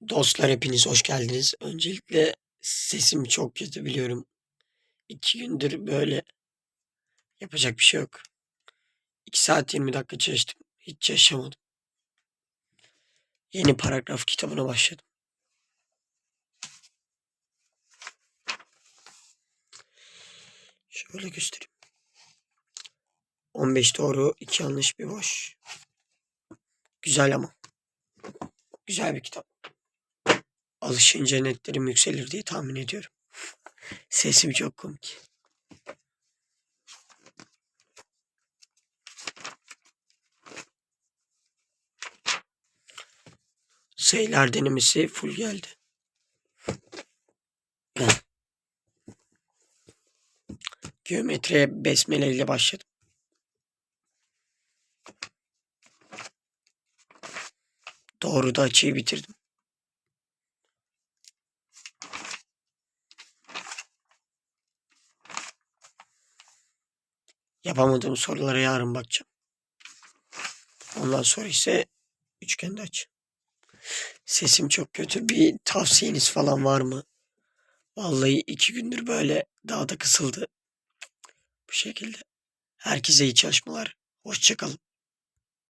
Dostlar hepiniz hoş geldiniz. Öncelikle sesim çok kötü biliyorum. İki gündür böyle yapacak bir şey yok. 2 saat 20 dakika çalıştım. Hiç yaşamadım. Yeni paragraf kitabına başladım. Şöyle göstereyim. 15 doğru, 2 yanlış, bir boş. Güzel ama. Güzel bir kitap. Alışınca netlerim yükselir diye tahmin ediyorum. Sesim çok komik. Sayılar denemesi full geldi. Geometriye besmele ile başladım. Doğru da açıyı bitirdim. Yapamadığım sorulara yarın bakacağım. Ondan sonra ise üçgende aç. Sesim çok kötü. Bir tavsiyeniz falan var mı? Vallahi iki gündür böyle daha da kısıldı. Bu şekilde. Herkese iyi çalışmalar. Hoşçakalın.